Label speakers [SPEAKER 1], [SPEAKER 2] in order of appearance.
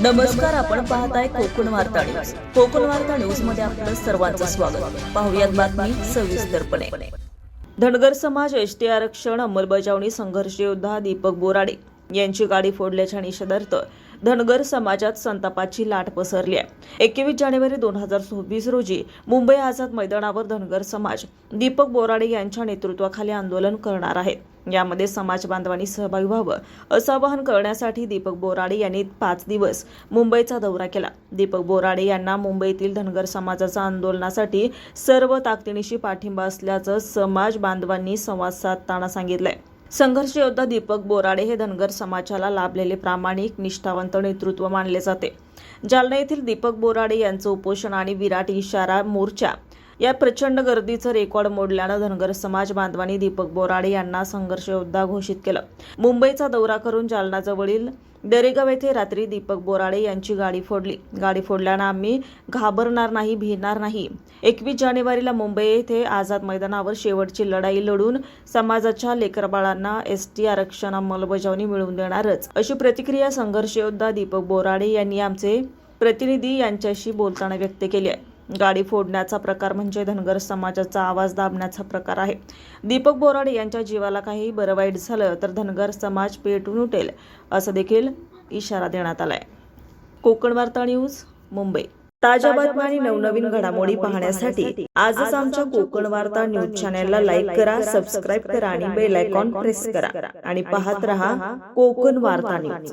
[SPEAKER 1] नमस्कार आपण पाहताय कोकण वार्ता न्यूज. कोकण वार्ता न्यूजमध्ये आपलं सर्वांचं स्वागत. पाहुयात बातमी सविस्तरपणे धनगर समाज एसटी आरक्षण अंमलबजावणी संघर्ष योद्धा दीपक बोराडे यांची गाडी फोडल्याच्या निषेधार्थ धनगर समाजात संतापाची लाट पसरली आहे. एकवीस जानेवारी दोन हजार सव्वीस रोजी मुंबई आझाद मैदानावर धनगर समाज दीपक बोराडे यांच्या नेतृत्वाखाली आंदोलन करणार आहे. यामध्ये समाज बांधवांनी सहभागी व्हावं असं आवाहन करण्यासाठी दीपक बोराडे यांनी पाच दिवस मुंबईचा दौरा केला. दीपक बोराडे यांना मुंबईतील धनगर समाजाच्या आंदोलनासाठी सर्व ताकदीनिशी पाठिंबा असल्याचं समाज बांधवांनी संवाद साधताना सांगितलंय. संघर्ष योद्धा दीपक बोराडे हे धनगर समाजाला लाभलेले प्रामाणिक निष्ठावंत नेतृत्व मानले जाते. जालना येथील दीपक बोराडे यांचं उपोषण आणि विराट इशारा मोर्चा या प्रचंड गर्दीचं रेकॉर्ड मोडल्यानं धनगर समाज बांधवांनी दीपक बोराडे यांना संघर्ष योद्धा घोषित केलं. मुंबईचा दौरा करून जालनाजवळील दरेगाव येथे रात्री दीपक बोराडे यांची गाडी फोडली. गाडी फोडल्यानं आम्ही घाबरणार नाही भिणार नाही. एकवीस जानेवारीला मुंबई येथे आझाद मैदानावर शेवटची लढाई लढून समाजाच्या लेकरबाळांना एस टी आरक्षण अंमलबजावणी मिळवून देणारच. अशी प्रतिक्रिया संघर्षयोद्धा दीपक बोराडे यांनी आमचे प्रतिनिधी यांच्याशी बोलताना व्यक्त केली आहे. गाडी फोडण्याचा प्रकार म्हणजे धनगर समाजाचा आवाज दाबण्याचा प्रकार आहे. दीपक बोराडे यांच्या जीवाला काही बरं वाईट झालं तर धनगर समाज पेटून उठेल असं देखील इशारा देण्यात आलाय. कोकण वार्ता न्यूज मुंबई. ताज्या बातम्या आणि नवनवीन घडामोडी पाहण्यासाठी आजच आमच्या कोकण वार्ता न्यूज चॅनलला लाईक करा सबस्क्राईब करा आणि बेल आयकॉन प्रेस करा आणि पाहत रहा कोकण वार्ता न्यूज.